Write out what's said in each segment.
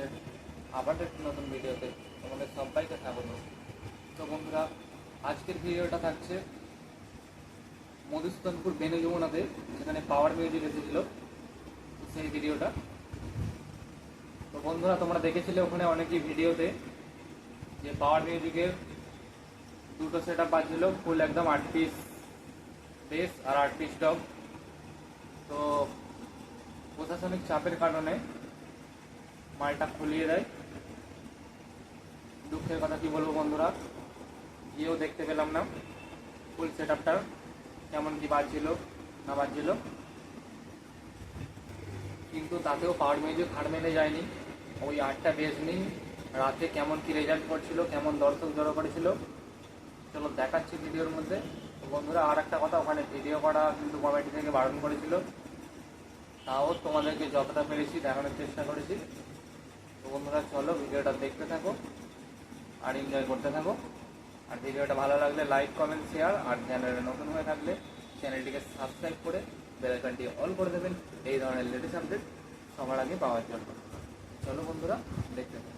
YouTube আবার একটি নতুন ভিডিওতে তোমাদের সবাইকে স্বাগত। তো বন্ধুরা, আজকের ভিডিওটা থাকছে মধুসূদনপুর বেনু যমুনাতে, যেখানে পাওয়ার মিউজিক এসেছিল। সেই ভিডিওটা। তো বন্ধুরা, তোমরা দেখেছিলে ওখানে অনেকই ভিডিওতে যে পাওয়ার মিউজিকের দুটো সেট আপ বাজছিল ফুল একদম আট পিস বেস আর আট পিস ডগ তো প্রশাসনিক চাপের কারণে মালটা খুলিয়ে দেয়। দুঃখের কথা কি বলব বন্ধুরা? গিয়েও দেখতে পেলাম না। ফুল সেট আপটা কেমন কি বাজছিল, না বাজছিল। কিন্তু তাতেও পাওয়ার মিউজিক হার মেনে যায়নি। ওই আটটা বেজ নিয়ে রাতে কেমন কি রেজাল্ট করছিল, কেমন দর্শক জড়ো করেছিল। চলো দেখাচ্ছি ভিডিওর মধ্যে। বন্ধুরা, আর একটা কথা, ওখানে ভিডিও করা কিন্তু কমিটি থেকে বারণ করেছিল। তাও তোমাদেরকে যতটা পেরেছি দেখানোর চেষ্টা করেছি। বন্ধুরা, চলো ভিডিওটা দেখতে থাকো আর এনজয় করতে থাকো। আর ভিডিওটা ভালো লাগলে লাইক কমেন্ট শেয়ার আর চ্যানেলে নতুন হয়ে থাকলে চ্যানেলটিকে সাবস্ক্রাইব করে বেলাইকনটি অল করে দেবেন। এই ধরনের লেটেস্ট আপডেট সবার আগে পাওয়ার জন্য। চলো বন্ধুরা, দেখতে থাকো।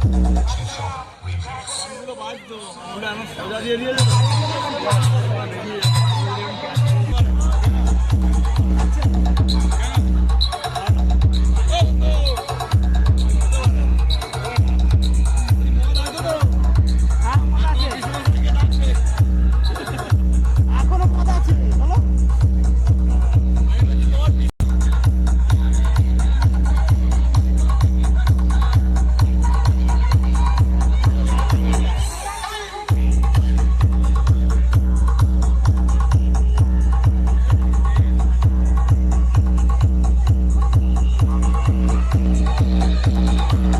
সোজা দিয়ে দিয়েছে।